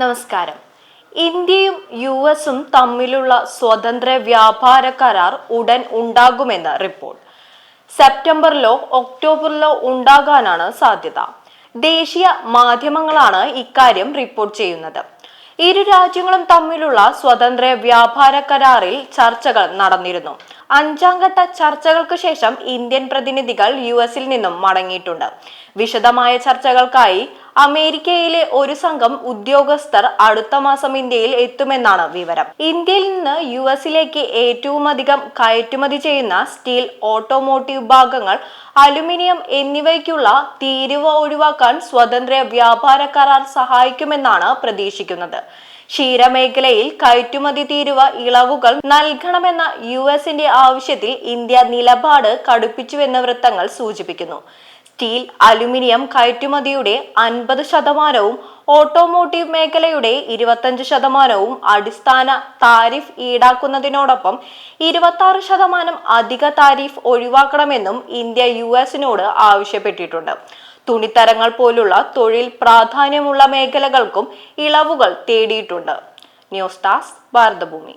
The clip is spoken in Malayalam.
നമസ്കാരം. ഇന്ത്യയും യു എസും തമ്മിലുള്ള സ്വതന്ത്ര വ്യാപാര കരാർ ഉടൻ ഉണ്ടാകുമെന്ന് റിപ്പോർട്ട്. സെപ്റ്റംബറിലോ ഒക്ടോബറിലോ ഉണ്ടാകാനാണ് സാധ്യത. ദേശീയ മാധ്യമങ്ങളാണ് ഇക്കാര്യം റിപ്പോർട്ട് ചെയ്യുന്നത്. ഇരു രാജ്യങ്ങളും തമ്മിലുള്ള സ്വതന്ത്ര വ്യാപാര കരാറിൽ ചർച്ചകൾ നടന്നിരുന്നു. അഞ്ചാം ഘട്ട ചർച്ചകൾക്ക് ശേഷം ഇന്ത്യൻ പ്രതിനിധികൾ യു എസിൽ നിന്നും മടങ്ങിയിട്ടുണ്ട്. വിശദമായ ചർച്ചകൾക്കായി അമേരിക്കയിലെ ഒരു സംഘം ഉദ്യോഗസ്ഥർ അടുത്ത മാസം ഇന്ത്യയിൽ എത്തുമെന്നാണ് വിവരം. ഇന്ത്യയിൽ നിന്ന് യു എസിലേക്ക് ഏറ്റവും അധികം കയറ്റുമതി ചെയ്യുന്ന സ്റ്റീൽ ഓട്ടോമോട്ടീവ് ഭാഗങ്ങൾ അലുമിനിയം എന്നിവയ്ക്കുള്ള തീരുവ ഒഴിവാക്കാൻ സ്വതന്ത്ര വ്യാപാര കരാർ സഹായിക്കുമെന്നാണ് പ്രതീക്ഷിക്കുന്നത്. ക്ഷീരമേഖലയിൽ കയറ്റുമതി തീരുവ ഇളവുകൾ നൽകണമെന്ന യു എസിന്റെ ആവശ്യത്തിൽ ഇന്ത്യ നിലപാട് കടുപ്പിച്ചുവെന്ന വൃത്തങ്ങൾ സൂചിപ്പിക്കുന്നു. സ്റ്റീൽ അലുമിനിയം കയറ്റുമതിയുടെ അൻപത് ശതമാനവും ഓട്ടോമോട്ടീവ് മേഖലയുടെ ഇരുപത്തഞ്ച് ശതമാനവും അടിസ്ഥാന താരിഫ് ഈടാക്കുന്നതിനോടൊപ്പം ഇരുപത്തി ശതമാനം അധിക താരിഫ് ഒഴിവാക്കണമെന്നും ഇന്ത്യ യു എസിനോട് ആവശ്യപ്പെട്ടിട്ടുണ്ട്. തുണിത്തരങ്ങൾ പോലുള്ള തൊഴിൽ പ്രാധാന്യമുള്ള മേഖലകൾക്കും ഇളവുകൾ തേടിയിട്ടുണ്ട്. News task Bharathabhoomi